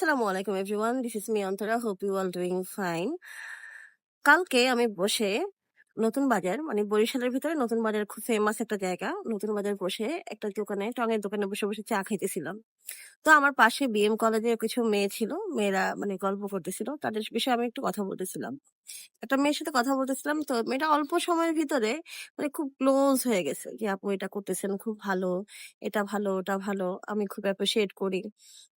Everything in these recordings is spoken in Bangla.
আসসালামু আলাইকুম everyone this is me Antara hope you all doing fine কালকে আমি বসে নতুন বাজার মানে বরিশালের ভিতরে নতুন বাজার খুব ফেমাস একটা জায়গা। নতুন বাজার বসে একটা দোকানে, টঙের দোকানে বসে বসে চা খাইতেছিলাম। তো আমার পাশে বিএম কলেজে কিছু মেয়ে ছিল, মেয়েরা মানে গল্প করতেছিল। তাদের বিষয়ে আমি একটু কথা বলতেছিলাম। একটা মেয়ের সাথে কথা বলতেছিলাম, তো মেয়েটা অল্প সময়ের ভিতরে মানে খুব ক্লোজ হয়ে গেছে যে, আপু, এটা করতেছেন, খুব ভালো। এটা ভালো, ওটা ভালো। আমি খুব অ্যাপ্রিসিয়েট করি।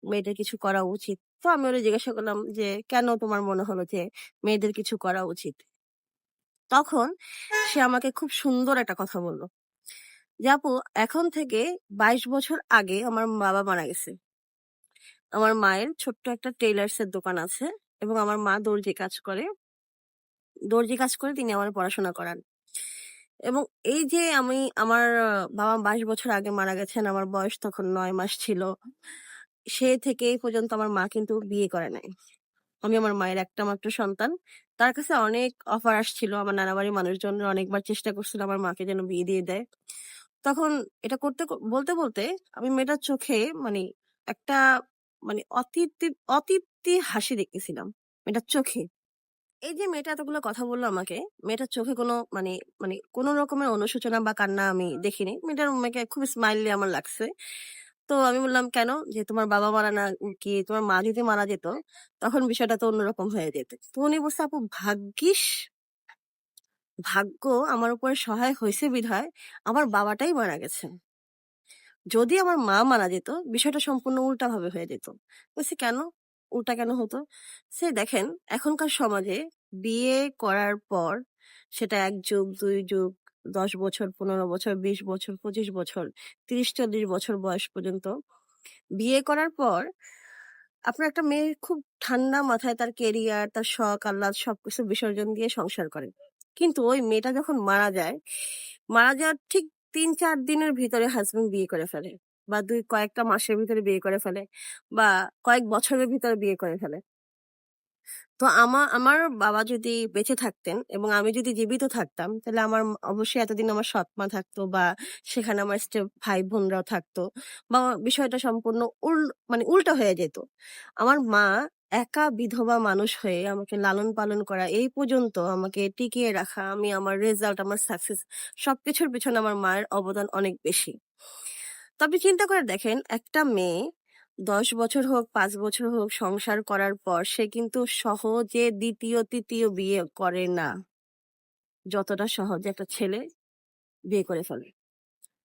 মেয়েদের কিছু করা উচিত। তো আমি ওরা জিজ্ঞাসা করলাম যে, কেন তোমার মনে হলো যে, মেয়েদের কিছু করা উচিত? তখন সে আমাকে খুব সুন্দর একটা কথা বলল। যে, আপু, এখন থেকে বাইশ বছর আগে আমার বাবা মারা গেছে। আমার মায়ের ছোট্ট একটা টেইলার্স এর দোকান আছে এবং আমার মা দর্জি কাজ করে। দর্জি কাজ করে তিনি আমার পড়াশোনা করান। এবং এই যে, আমি আমার বাবা বাইশ বছর আগে মারা গেছেন, আমার বয়স তখন নয় মাস ছিল। সে থেকে এই পর্যন্ত আমার মা কিন্তু বিয়ে করে নাই। আমি আমার মায়ের একটা মাত্র সন্তান। তার কাছে অনেক অফার আসছিল, আমার নানা বাড়ির মানুষজন অনেকবার চেষ্টা করছিল আমার মাকে যেন বিয়ে দিয়ে দেয়। তখন এটা করতে বলতে বলতে আমি মেয়েটার চোখে মানে একটা মানে অতীতি অতীতি হাসি দেখতেছিলাম মেয়েটার চোখে। এই যে মেয়েটা এতগুলো কথা বলল আমাকে, মেয়েটার চোখে কোনো মানে মানে কোনো রকমের অনুশোচনা বা কান্না আমি দেখিনি। মেয়েটার মেয়েকে খুব স্মাইলি আমার লাগছে। তো আমি বললাম, কেন? যে, তোমার বাবা মারা না, কি তোমার মা যদি মারা যেত, তখন বিষয়টা তো অন্যরকম হয়ে যেত। তো উনি বলছে, আপু, ভাগ্যিস, ভাগ্য আমার উপরে সহায় হয়েছে বিধায় আমার বাবাটাই মারা গেছে। যদি আমার মা মারা যেত, বিষয়টা সম্পূর্ণ উল্টা ভাবে হয়ে যেত। বলছি, কেন? উল্টা কেন হতো? সে দেখেন, এখনকার সমাজে বিয়ে করার পর সেটা এক যুগ, দুই যুগ দশ বছর, পনেরো বছর, বিশ বছর, পঁচিশ বছর, তিরিশ, চল্লিশ বছর বয়স পর্যন্ত। বিয়ে করার পর আপনার একটা মেয়ে খুব ঠান্ডা মাথায় তার কেরিয়ার তার শখ, আহ্লাদ সবকিছু বিসর্জন দিয়ে সংসার করে। কিন্তু ওই মেয়েটা যখন মারা যায়, মারা যাওয়ার ঠিক তিন, চার দিনের ভিতরে হাজবেন্ড বিয়ে করে ফেলে বা দুই, কয়েকটা মাসের ভিতরে বিয়ে করে ফেলে বা কয়েক বছরের ভিতরে বিয়ে করে ফেলে। তো আমা, আমার বাবা যদি বেঁচে থাকতেন এবং আমি যদি জীবিত থাকতাম, তাহলে আমার অবশ্যই এতদিন আমার সৎ মা থাকতো বা সেখানে আমার স্টেপ ভাই বোনরাও থাকতো বা বিষয়টা সম্পূর্ণ উল মানে উল্টো হয়ে যেত। আমার মা একা বিধবা মানুষ হয়ে আমাকে লালন পালন করা, এই পর্যন্ত আমাকে টিকিয়ে রাখা, আমি আমার রেজাল্ট আমার সাকসেস সবকিছুর পিছনে আমার মায়ের অবদান অনেক বেশি। তবে চিন্তা করে দেখেন, একটা মেয়ে দশ বছর হোক, পাঁচ বছর হোক সংসার করার পর সে কিন্তু সহজে দ্বিতীয়, তৃতীয় বিয়ে করে না। যতটা সহজে একটা ছেলে বিয়ে করে ফেলে।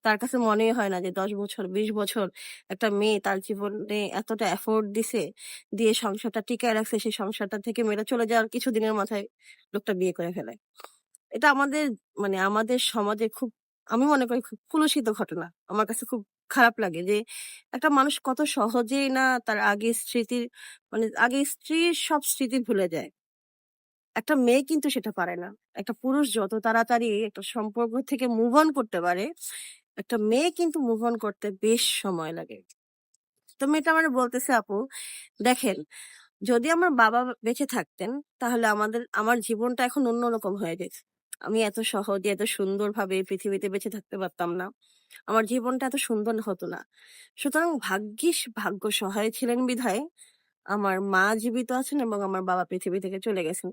তার কাছে মনেই হয় না যে দশ বছর, বিশ বছর একটা মেয়ে তার জীবনে এতটা এফোর্ট দিছে, দিয়ে সংসারটা টিকায় রাখছে, সেই সংসারটা থেকে মেয়েটা চলে যাওয়ার কিছুদিনের মাথায় লোকটা বিয়ে করে ফেলে। এটা আমাদের মানে আমাদের সমাজে খুব, আমি মনে করি খুব কুলুষিত ঘটনা। আমার কাছে খুব খারাপ লাগে যে, একটা মানুষ কত সহজেই না তার আগে স্মৃতির মানে আগে স্ত্রীর সব স্মৃতি ভুলে যায়। একটা মেয়ে কিন্তু সেটা পারে না। একটা পুরুষ যত তাড়াতাড়ি একটা সম্পর্ক থেকে মুভ অন করতে পারে, একটা মেয়ে কিন্তু মুভ অন করতে বেশ সময় লাগে। তো মেয়েটা আমার বলতেছে, আপু, দেখেন, যদি আমার বাবা বেঁচে থাকতেন, তাহলে আমাদের, আমার জীবনটা এখন অন্যরকম হয়ে যেত। আমি এত সহজে, এত সুন্দরভাবে পৃথিবীতে বেঁচে থাকতে পারতাম না। আমার জীবনটা এত সুন্দর হতো না। সুতরাং ভাগ্যিস ভাগ্য সহায় ছিলেন বিধায় আমার মা জীবিত আছেন এবং আমার বাবা পৃথিবী থেকে চলে গেছেন।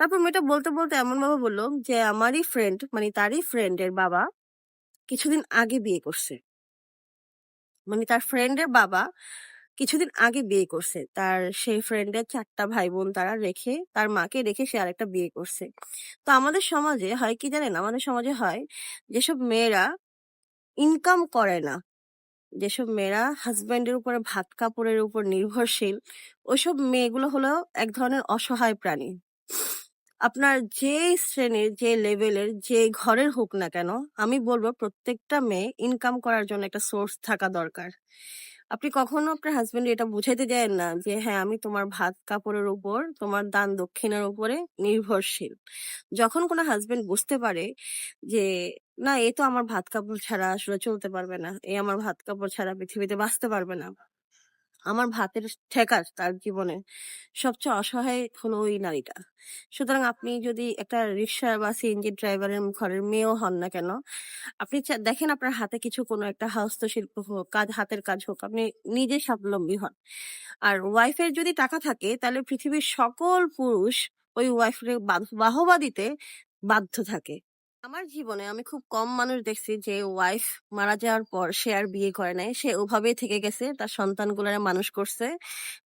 তারপর মেয়েটা বলতে বলতে এমন ভাবে বলল যে, আমারই ফ্রেন্ড মানে তারই ফ্রেন্ডের বাবা কিছুদিন আগে বিয়ে করছে। মানে তার ফ্রেন্ডের বাবা কিছুদিন আগে বিয়ে করছে। তার সেই ফ্রেন্ডের চারটা ভাই বোন তারা রেখে, তার মাকে রেখে সে আরেকটা বিয়ে করছে। তো আমাদের সমাজে হয় কি জানেন? আমাদের সমাজে হয় যেসব মেয়েরা ইনকাম করে না, যেসব মেয়েরা হাজবেন্ডের উপরে, ভাত কাপড়ের উপর নির্ভরশীল, ওইসব মেয়েগুলো হলো এক ধরনের অসহায় প্রাণী। আপনার যে শ্রেণির, যে লেভেলের যে ঘরের হোক না কেন, আমি বলব প্রত্যেকটা মেয়ে ইনকাম করার জন্য একটা সোর্স থাকা দরকার। আপনি কখনো আপনার হাজবেন্ড এটা বুঝাইতে যায় না যে হ্যাঁ আমি তোমার ভাত কাপড়ের উপর, তোমার দান দক্ষিণের উপরে নির্ভরশীল। যখন কোনো হাজবেন্ড বুঝতে পারে যে, না, এ তো আমার ভাত কাপড় ছাড়া আসলে চলতে পারবে না, এ আমার ভাত কাপড় ছাড়া পৃথিবীতে বাঁচতে পারবে না। আমার ভাতের ঠেকা তার জীবনে সবচেয়ে অসহায় হলো ওই নারীটা। সুতরাং আপনি যদি একটা রিক্সা বা সিএনজি ড্রাইভারের ঘরের মেয়েও হন না কেন, আপনি দেখেন আপনার হাতে কিছু কোনো একটা হস্তশিল্প হোক, কাজ হাতের কাজ হোক, আপনি নিজে স্বাবলম্বী হন। আর ওয়াইফের যদি টাকা থাকে তাহলে পৃথিবীর সকল পুরুষ ওই ওয়াইফের বাহবা দিতে বাধ্য থাকে। আমার জীবনে আমি খুব কম মানুষ দেখছি যে ওয়াইফ মারা যাওয়ার পর সে আর বিয়ে করে নাই। সে ওভাবেই থেকে গেছে। তার সন্তানগুলারে মানুষ করছে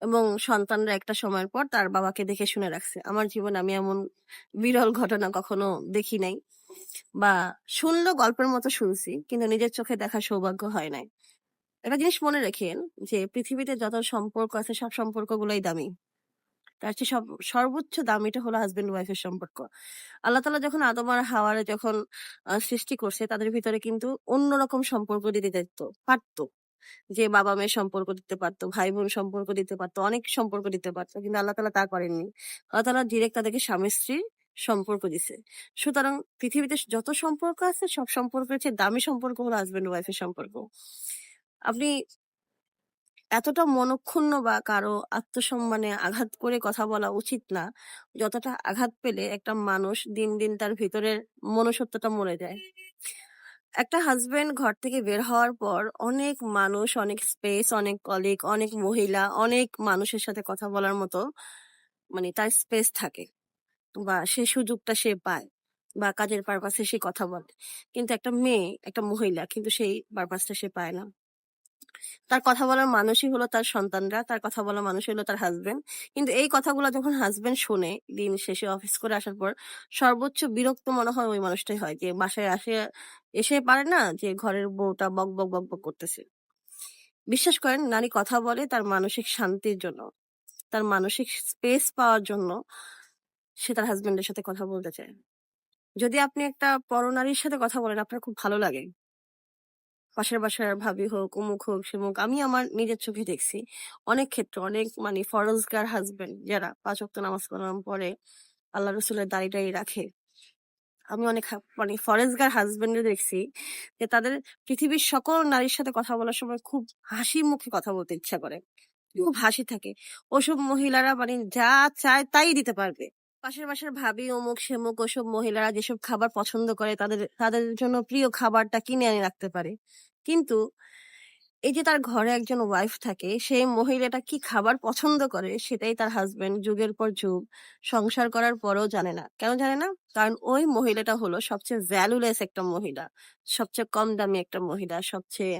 এবং সন্তানরা একটা সময়ের পর তার বাবাকে দেখে শুনে রাখছে। আমার জীবনে আমি এমন বিরল ঘটনা কখনো দেখি নাই। বা শুনলেও গল্পের মতো শুনছি। কিন্তু নিজের চোখে দেখার সৌভাগ্য হয় নাই। একটা জিনিস মনে রেখেন যে পৃথিবীতে যত সম্পর্ক আছে, সব সম্পর্কগুলাই দামি। তার চেয়ে সব, সর্বোচ্চ দামিটা হলো হাসব্যান্ড ওয়াইফের সম্পর্ক। আল্লাহ তাআলা যখন আদম আর হাওয়ারে যখন সৃষ্টি করছে, তাদের ভিতরে কিন্তু অন্যরকম সম্পর্ক দিতে দিত পারত। যে বাবা-মেয়ের সম্পর্ক দিতে পারতো, ভাই-বোন সম্পর্ক দিতে পারতো, অনেক সম্পর্ক দিতে পারতো, কিন্তু আল্লাহ তাআলা তা করেননি। আল্লাহ তাআলা ডিরেক্ট তাদেরকে স্বামী-স্ত্রীর সম্পর্ক দিছে। সুতরাং পৃথিবীতে যত সম্পর্ক আছে, সব সম্পর্কের চেয়ে দামি সম্পর্ক হলো হাসব্যান্ড ওয়াইফের সম্পর্ক। আপনি এতটা মনক্ষুণ্ণ বা কারও আত্মসম্মানে আঘাত করে কথা বলা উচিত না। যতটা আঘাত পেলে একটা মানুষ দিন, দিন তার ভিতরের মনুষ্যত্বটা মরে যায়। একটা হাসব্যান্ড ঘর থেকে বের হওয়ার পর অনেক মানুষ, অনেক স্পেস, অনেক কলিগ, অনেক মহিলা, অনেক মানুষের সাথে কথা বলার মতো মানে তার স্পেস থাকে। বা সে সুযোগটা সে পায়। বা কাজের পারপাসে সে কথা বলে। কিন্তু একটা মেয়ে, একটা মহিলা কিন্তু সেই পারপাসটা সে পায় না। তার কথা বলার মানুষই হলো তার সন্তানরা, তার কথা বলার মানুষই হলো তার হাসব্যান্ড। কিন্তু এই কথাগুলো যখন হাসব্যান্ড শোনে দিন শেষে অফিস করে আসার পর সর্বোচ্চ বিরক্ত মনে হয় ওই মানুষটাই হয় যে বাসায় আসে এসে পারে না যে ঘরের বউটা বক, বক, বক, বক করতেছে। বিশ্বাস করেন নারী কথা বলে তার মানসিক শান্তির জন্য। তার মানসিক স্পেস পাওয়ার জন্য সে তার হাসব্যান্ডের সাথে কথা বলতে চায়। যদি আপনি একটা পরনারীর সাথে কথা বলেন আপনার খুব ভালো লাগে। পাশের বাসার ভাবি হোক, অমুক হোক, সেমুক আমি আমার নিজের চোখে দেখছি। অনেক ক্ষেত্রে অনেক মানে ফরজগার হাজবেন্ড যারা পাঁচ ওয়াক্ত নামাজ কালাম পড়ে, আল্লাহ রসুলের দাড়ি-টাড়ি রাখে। আমি অনেক মানে ফরেজগার হাসব্যান্ডও দেখছি যে তাদের পৃথিবীর সকল নারীর সাথে কথা বলার সময় খুব হাসি মুখে কথা বলতে ইচ্ছা করে। খুব হাসি থাকে। ওসব মহিলারা মানে যা চায় তাই দিতে পারবে। পাশের বাসার ভাবি অমুক সেমুক ওসব মহিলারা যেসব খাবার পছন্দ করে তাদের তাদের জন্য প্রিয় খাবারটা কিনে এনে রাখতে পারে। কিন্তু এই যে তার ঘরে একজন ওয়াইফ থাকে সেই মহিলাটা কি খাবার পছন্দ করে সেটাই তার হাসব্যান্ড যুগের পর যুগ সংসার করার পরেও জানে না। কেন জানে না? কারণ ওই মহিলাটা হলো সবচেয়ে ভ্যালুলেস একটা মহিলা। সবচেয়ে কম দামি একটা মহিলা, সবচেয়ে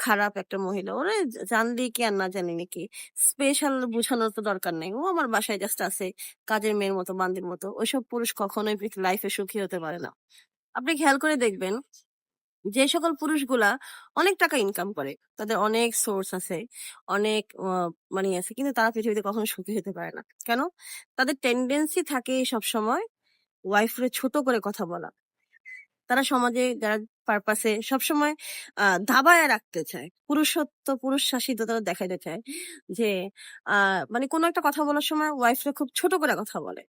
খারাপ একটা মহিলা। ওরে জা জানলেই কি আর না জানি কি? স্পেশাল বুঝানোর তো দরকার নেই। ও আমার বাসায় জাস্ট আছে কাজের মেয়ের মতো, বান্দির মতো। ওইসব পুরুষ কখনোই লাইফে সুখী হতে পারে না। আপনি খেয়াল করে দেখবেন যে সকল পুরুষগুলা অনেক টাকা ইনকাম করে, তাদের অনেক সোর্স আছে, অনেক মানি আছে। কিন্তু তারা পৃথিবীতে কখনো সুখী হতে পারে না। কেন? তাদের টেনডেন্সি থাকে সবসময় ওয়াইফরে ছোট করে কথা বলা। তারা সমাজে যারা পারপাসে সবসময় আ দাবায়া রাখতে চায়। পুরুষত্ব, পুরুষ শাসিত তারা দেখাইতে চায়। যে মানে কোন একটা কথা বলার সময় ওয়াইফরে খুব ছোট করে কথা বলে।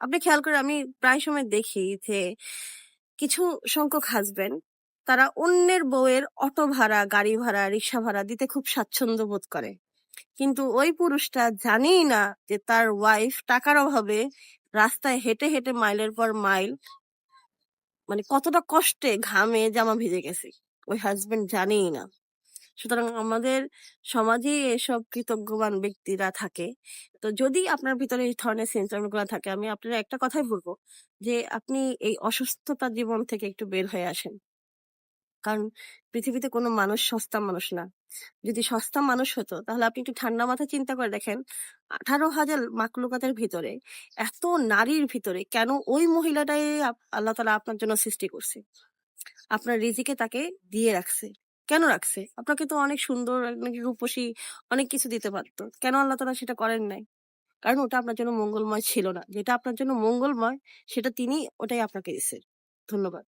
আপনি খেয়াল করে আমি প্রায় সময় দেখি যে কিছু সংখ্যক হাসব্যান্ড তারা অন্যের বউয়ের অটো ভাড়া, গাড়ি ভাড়া, রিক্সা ভাড়া দিতে খুব স্বাচ্ছন্দ্য বোধ করে। কিন্তু ওই পুরুষটা জানেই না যে তার ওয়াইফ টাকার অভাবে রাস্তায় হেঁটে, হেঁটে মাইলের পর মাইল মানে কতটা কষ্টে ঘামে জামা ভিজে গেছি ওই হাজবেন্ড জানেই না। সুতরাং আমাদের সমাজে এসব কৃতজ্ঞবান ব্যক্তিরা থাকে। তো যদি আপনার ভিতরে এই ধরনের সেন্সারগুলা থাকে, আমি আপনার একটা কথাই বলব যে, আপনি এই অসুস্থতা জীবন থেকে একটু বের হয়ে আসেন। কারণ পৃথিবীতে কোনো মানুষ সস্তা মানুষ না। যদি সস্তা মানুষ হতো তাহলে আপনি একটু ঠান্ডা মাথায় চিন্তা করে দেখেন ১৮,০০০ মাখলুকাতের ভিতরে এত নারীর ভিতরে কেন ওই মহিলাটাই আল্লাহ তাআলা আপনার জন্য সৃষ্টি করছে? আপনার রিজিকে তাকে দিয়ে রাখছে। কেন রাখছে? আপনাকে তো অনেক সুন্দর, রূপসী অনেক কিছু দিতে পারতো কেন আল্লাহ তাআলা সেটা করেন নাই? কারণ ওটা আপনার জন্য মঙ্গলময় ছিল না। যেটা আপনার জন্য মঙ্গলময় সেটা তিনি ওটাই আপনাকে দিছে। ধন্যবাদ।